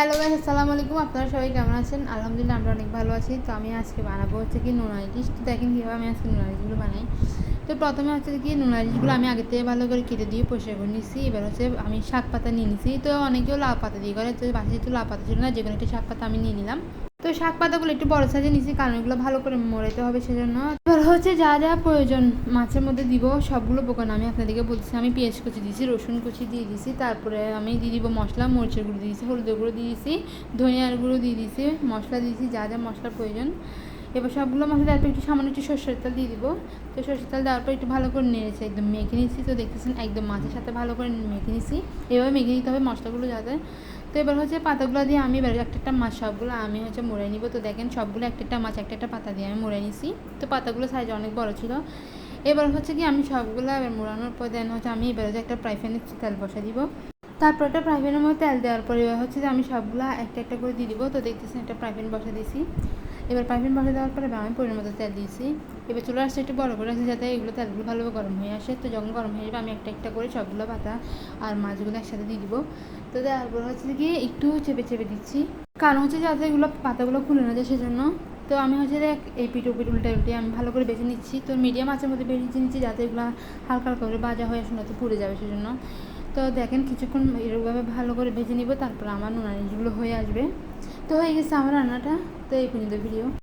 Hello guys আসসালামু আলাইকুম। আপনারা সবাই কেমন আছেন? আলহামদুলিল্লাহ আমরা অনেক ভালো আছি। তো আমি আজকে বানাবো হচ্ছে কি নোনারিশ তো দেখেন কীভাবে আমি আজকে নুন নোনারিশগুলো বানাই। তো প্রথমে হচ্ছে কি নোনারিশগুলো আমি আগে থেকে ভালো করে কেটে দিয়ে পরিষ্কার করে নিয়েছি এবার হচ্ছে আমি শাক পাতা নিয়ে নিয়েছি তো অনেকেও লাউ পাতা দিয়ে করে। তো বাসায় তো লাউ পাতা ছিল না যে কোনো একটা শাক পাতা আমি নিয়ে নিলাম। তো শাক পাতাগুলো একটু বড় সাইজে নিচে কারণ এগুলো ভালো করে মরাইতে হবে সেজন্য। এবার হচ্ছে যা যা প্রয়োজন, মাছের মধ্যে দিব, সবগুলো পোকান আমি আপনাদেরকে বলছি আমি পেঁয়াজ কুচি দিয়েছি, রসুন কুচি দিয়ে দিয়েছি, তারপরে আমি দিয়ে দিব মশলা, মরিচের গুঁড়ো দিয়েছি, হলুদের গুঁড়ো দিয়ে দিয়েছি, ধনিয়ার গুঁড়ো দিয়ে দিয়েছি, মশলা দিয়েছি, যা যা মশলার প্রয়োজন। এবার সবগুলো মশলা দেওয়ার পর একটু সামান্য একটু সর্ষের তেল দিয়ে দিব। তো সর্ষের তেল দেওয়ার পর একটু ভালো করে নেড়েছি একদম মেখে নিচ্ছি। তো দেখতেছেন একদম মাছের সাথে ভালো করে মেখে নিচ্ছি। এভাবে মেখে নিতে হবে মশলাগুলো যাতে। তো এবার হচ্ছে পাতাগুলো দিয়ে আমি এবার একটা একটা মাছ, সবগুলো আমি হচ্ছে মুড়ে নিব। তো দেখেন সবগুলো একটা একটা মাছ, একটা একটা পাতা দিয়ে আমি মুড়ে নিছি তো পাতাগুলো সাইজ অনেক বড় ছিল। এবার হচ্ছে কি আমি সবগুলো এবার মোড়ানোর পর দেন হচ্ছে আমি এবার হচ্ছে একটা ফ্রাই তেল বসা দিব। তারপর একটা ফ্রাই প্যানের মধ্যে তেল দেওয়ার পরে এবার হচ্ছে যে আমি সবগুলো একটা একটা করে দিয়ে দিব। তো দেখতেছেন একটা ফ্রাই প্যান বসা দিয়েছি। এবার প্যান বসা দেওয়ার পরে আমি পরিমাণ মতো তেল দিয়েছি। এবার চলে আসছে একটু বড় করে আসছে যাতে এগুলো তেলগুলো ভালোভাবে গরম হয়ে আসে। তো যখন গরম হয়ে যাবে আমি একটা একটা করে সবগুলো পাতা আর মাছগুলো একসাথে দিয়ে দিব। তো দেওয়ার পর হচ্ছে কি একটু চেপে চেপে দিচ্ছি। কারণ হচ্ছে যাতে এগুলো পাতাগুলো খুলে না যায় সেজন্য। তো আমি হচ্ছে যে এই পিঠ পিঠ উল্টে উল্টে আমি ভালো করে বেছে নিচ্ছি। তো মিডিয়াম আঁচের মধ্যে বেছে নিচ্ছি যাতে এগুলো হালকা হালকা করে ভাজা হয়ে নয়তো পুড়ে যাবে সেজন্য। তো দেখেন কিছুক্ষণ এরকমভাবে ভালো করে ভেজে নিব, তারপর আমার নুনানিগুলো হয়ে আসবে। তো হয়ে গেছে আমার রান্নাটা তো এই পর্যন্ত ভিডিও